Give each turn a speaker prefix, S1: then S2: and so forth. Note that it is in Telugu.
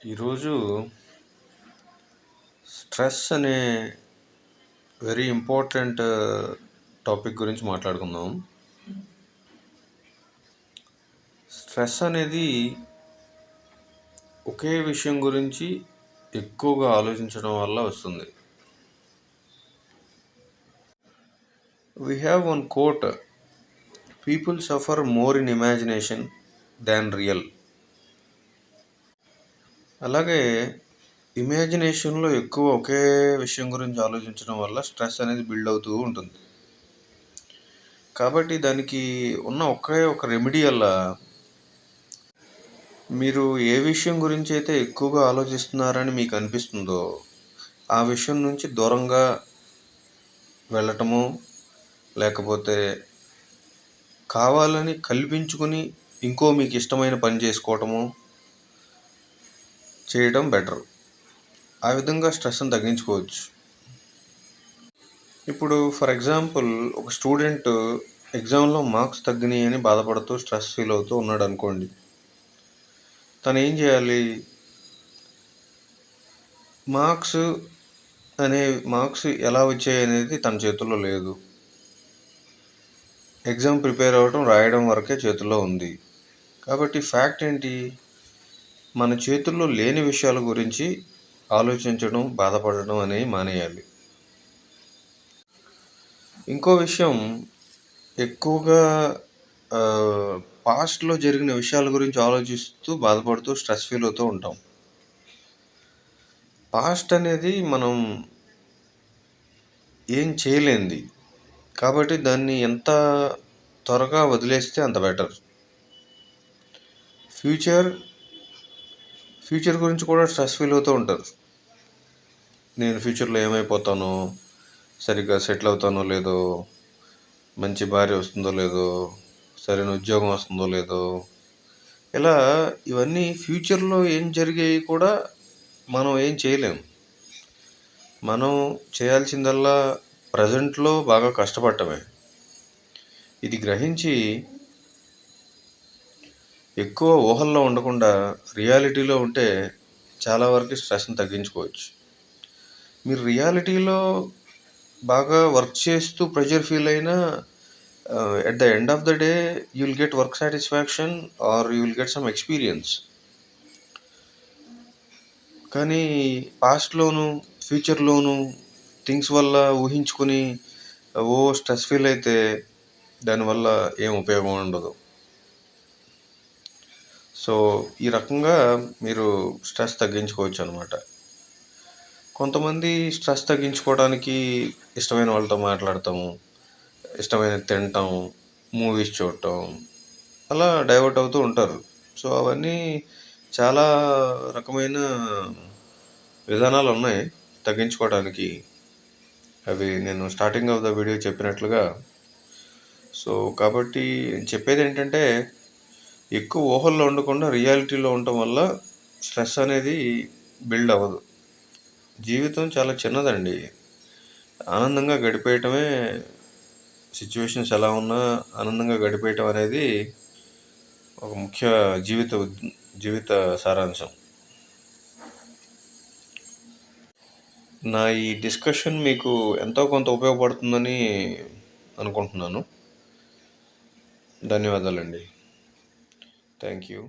S1: ఈరోజు స్ట్రెస్ అనే వెరీ ఇంపార్టెంట్ uh, టాపిక్ గురించి మాట్లాడుకుందాం. స్ట్రెస్ అనేది ఒకే విషయం గురించి ఎక్కువగా ఆలోచించడం వల్ల వస్తుంది. We have one quote people suffer more in imagination than real అలాగే ఇమాజినేషన్లో ఎక్కువ ఒకే విషయం గురించి ఆలోచించడం వల్ల స్ట్రెస్ అనేది బిల్డ్ అవుతూ ఉంటుంది. కాబట్టి దానికి ఉన్న ఒకే ఒక రెమెడీ వల్ల మీరు ఏ విషయం గురించి అయితే ఎక్కువగా ఆలోచిస్తున్నారని మీకు అనిపిస్తుందో ఆ విషయం నుంచి దూరంగా వెళ్ళటము లేకపోతే కావాలని కల్పించుకుని ఇంకో మీకు ఇష్టమైన పని చేసుకోవటము చేయడం బెటర్ ఆ విధంగా స్ట్రెస్ని తగ్గించుకోవచ్చు. ఇప్పుడు ఫర్ ఎగ్జాంపుల్ ఒక స్టూడెంట్ ఎగ్జామ్లో మార్క్స్ తగ్గినాయి అని బాధపడుతూ స్ట్రెస్ ఫీల్ అవుతూ ఉన్నాడు అనుకోండి. తను ఏం చేయాలి? మార్క్స్ అనే మార్క్స్ ఎలా వచ్చాయి అనేది తన చేతుల్లో లేదు. ఎగ్జామ్ ప్రిపేర్ అవ్వడం రాయడం వరకే చేతుల్లో ఉంది. కాబట్టి ఫ్యాక్ట్ ఏంటి? మన చేతుల్లో లేని విషయాల గురించి ఆలోచించడం బాధపడడం అనేవి మానేయాలి. ఇంకో విషయం ఎక్కువగా పాస్ట్లో జరిగిన విషయాల గురించి ఆలోచిస్తూ బాధపడుతూ స్ట్రెస్ ఫీల్ అవుతూ ఉంటాం. పాస్ట్ అనేది మనం ఏం చేయలేంది. కాబట్టి దాన్ని ఎంత త్వరగా వదిలేస్తే అంత బెటర్ ఫ్యూచర్ ఫ్యూచర్ గురించి కూడా స్ట్రెస్ ఫీల్ అవుతూ ఉంటారు. నేను ఫ్యూచర్లో ఏమైపోతానో సరిగ్గా సెటిల్ అవుతానో లేదో మంచి భార్య వస్తుందో లేదో సరైన ఉద్యోగం వస్తుందో లేదో ఇలా ఇవన్నీ ఫ్యూచర్లో ఏం జరిగాయి కూడా మనం ఏం చేయలేము మనం చేయాల్సిందల్లా ప్రజెంట్లో బాగా కష్టపడటమే. ఇది గ్రహించి ఎక్కువ ఊహల్లో ఉండకుండా రియాలిటీలో ఉంటే చాలా వరకు స్ట్రెస్ని తగ్గించుకోవచ్చు. మీరు రియాలిటీలో బాగా వర్క్ చేస్తూ ప్రెషర్ ఫీల్ అయినా at the end of the day you will get work satisfaction or you will get some experience కానీ పాస్ట్లోను ఫ్యూచర్లోను థింగ్స్ వల్ల ఊహించుకుని ఓ స్ట్రెస్ ఫీల్ అయితే దానివల్ల ఏం ఉపయోగం ఉండదు. సో ఈ రకంగా మీరు స్ట్రెస్ తగ్గించుకోవచ్చు అనమాట కొంతమంది స్ట్రెస్ తగ్గించుకోవడానికి ఇష్టమైన వాళ్ళతో మాట్లాడతాము ఇష్టమైన తినటం మూవీస్ చూడటం అలా డైవర్ట్ అవుతూ ఉంటారు. సో అవన్నీ చాలా రకమైన విధానాలు ఉన్నాయి తగ్గించుకోవడానికి. అవి నేను స్టార్టింగ్ ఆఫ్ ద వీడియో చెప్పినట్లుగా. సో కాబట్టి చెప్పేది ఏంటంటే ఎక్కువ ఊహల్లో ఉండకుండా రియాలిటీలో ఉండటం వల్ల స్ట్రెస్ అనేది బిల్డ్ అవ్వదు. జీవితం చాలా చిన్నదండి. ఆనందంగా గడిపేయటమే సిచ్యువేషన్స్ ఎలా ఉన్నా ఆనందంగా గడిపేయటం అనేది ఒక ముఖ్య జీవిత జీవిత సారాంశం. నా ఈ డిస్కషన్ మీకు ఎంతో కొంత ఉపయోగపడుతుందని అనుకుంటున్నాను. ధన్యవాదాలండి. Thank you